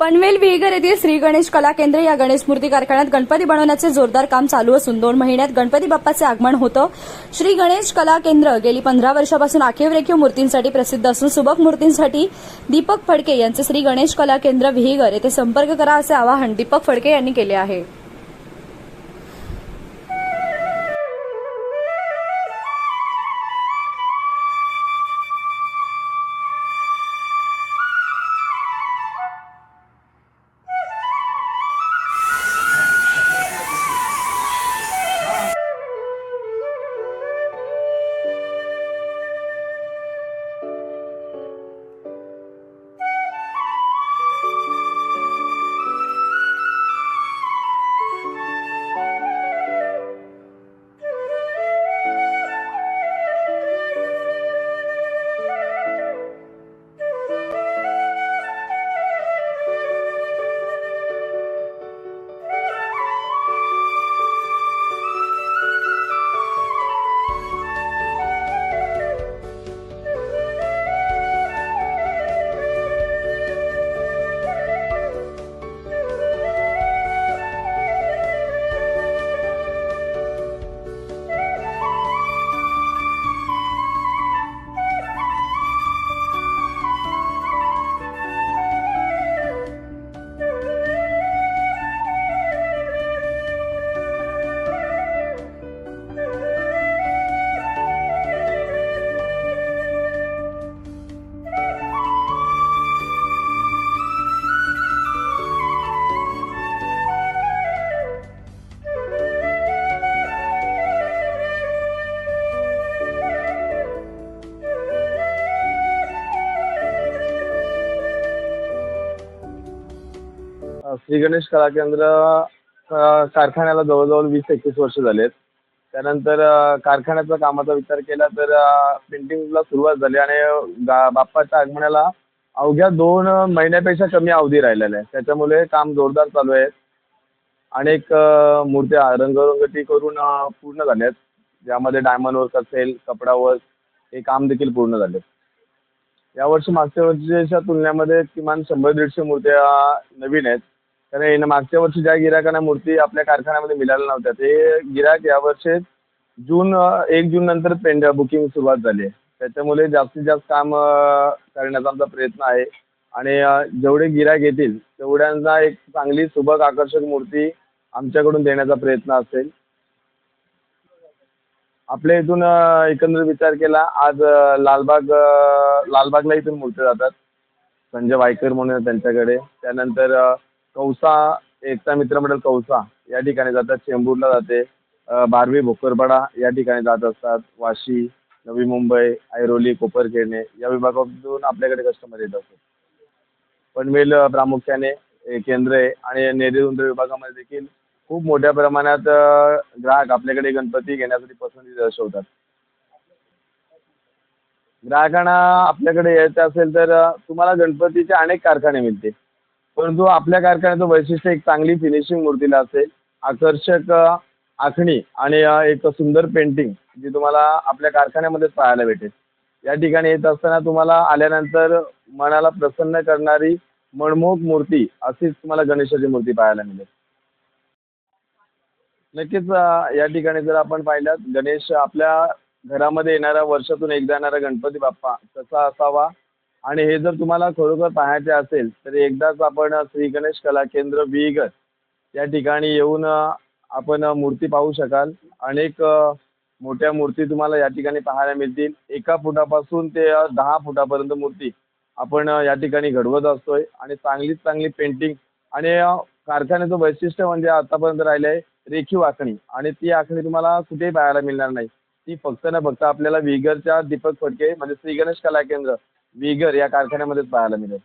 पनवेल विहीगर येथील श्री गणेश कला केंद्र या गणेश मूर्ती कारखान्यात गणपती बनवण्याचे जोरदार काम चालू असून दोन महिन्यात गणपती बाप्पाचे आगमन होतं. श्री गणेश कला केंद्र गेली पंधरा वर्षापासून आखीव रेखीव मूर्तींसाठी प्रसिद्ध असून सुबक मूर्तींसाठी दीपक फडके यांचे श्री गणेश कला केंद्र विहीगर येथे संपर्क करा असे आवाहन दीपक फडके यांनी केले आहे. श्री गणेश कला केंद्र कारखान्याला जवळजवळ वीस एकवीस वर्ष झालेत. त्यानंतर कारखान्याचा कामाचा विचार केला तर पेंटिंगला सुरुवात झाली आणि गा- बाप्पाच्या आगमनाला अवघ्या दोन महिन्यापेक्षा कमी अवधी राहिलेला आहे. त्याच्यामुळे काम जोरदार चालू आहे. अनेक मूर्त्या रंगरंगटी करून पूर्ण पूर्ण झाल्यात ज्यामध्ये डायमंड वर्क असेल कपडा वर्क हे काम देखील पूर्ण झाले यावर्षी मागच्या वर्षीच्या तुलनेमध्ये किमान शंभर दीडशे मूर्त्या नवीन आहेत. कारण यानं मागच्या वर्षी ज्या गिरायकांना मूर्ती आपल्या कारखान्यामध्ये मिळाल्या नव्हत्या ते गिरायक यावर्षी जून एक जून नंतर पेंड बुकिंग सुरुवात झाली आहे. त्याच्यामुळे जास्तीत जास्त काम करण्याचा आमचा प्रयत्न आहे. आणि जेवढे गिरायक येतील तेवढ्यांना एक चांगली सुबक आकर्षक मूर्ती आमच्याकडून देण्याचा प्रयत्न असेल. आपल्या इथून एकंदर विचार केला आज लालबाग लालबागला इथून मूर्ती जातात. संजय वायकर म्हणून त्यांच्याकडे. त्यानंतर कौसा एकता मित्रमंडळ कौसा या ठिकाणी जातात. चेंबूरला जाते. बारवी भोकरपाडा या ठिकाणी जात असतात. वाशी नवी मुंबई ऐरोली कोपरखेडणे या विभागातून आपल्याकडे कस्टमर येत असतात. पनवेल प्रामुख्याने केंद्रे केंद्र आहे आणि नेरुंद विभागामध्ये देखील खूप मोठ्या प्रमाणात ग्राहक आपल्याकडे गणपती घेण्यासाठी पसंती दर्शवतात. ग्राहकांना आपल्याकडे यायचं असेल तर तुम्हाला गणपतीचे अनेक कारखाने मिळतील. परंतु आपल्या कारखान्याचं वैशिष्ट्य एक चांगली फिनिशिंग मूर्तीला असेल. आकर्षक आखणी आणि एक सुंदर पेंटिंग जी तुम्हाला आपल्या कारखान्यामध्येच पाहायला भेटेल. या ठिकाणी येत असताना तुम्हाला आल्यानंतर मनाला प्रसन्न करणारी मनमोहक मूर्ती अशीच तुम्हाला गणेशाची मूर्ती पाहायला मिळेल. नक्कीच या ठिकाणी जर आपण पाहिलं गणेश आपल्या घरामध्ये येणारा वर्षातून एकदा येणारा गणपती बाप्पा कसा असावा. आणि हे जर तुम्हाला खरोखर पाहायचे असेल तर एकदाच आपण श्री गणेश कला केंद्र विहीगर या ठिकाणी येऊन आपण मूर्ती पाहू शकाल. अनेक मोठ्या मूर्ती तुम्हाला या ठिकाणी पाहायला मिळतील. एका फुटापासून ते दहा फुटापर्यंत मूर्ती आपण या ठिकाणी घडवत असतोय. आणि चांगलीच चांगली पेंटिंग आणि कारखान्याचं वैशिष्ट्य म्हणजे आतापर्यंत राहिलं आहे रेखीव आखणी. आणि ती आखणी तुम्हाला कुठेही पाहायला मिळणार नाही. ती फक्त ना फक्त आपल्याला विगरच्या दीपक फडके म्हणजे श्री गणेश कला केंद्र विगर या कारखान्यामध्येच पाहायला मिळेल.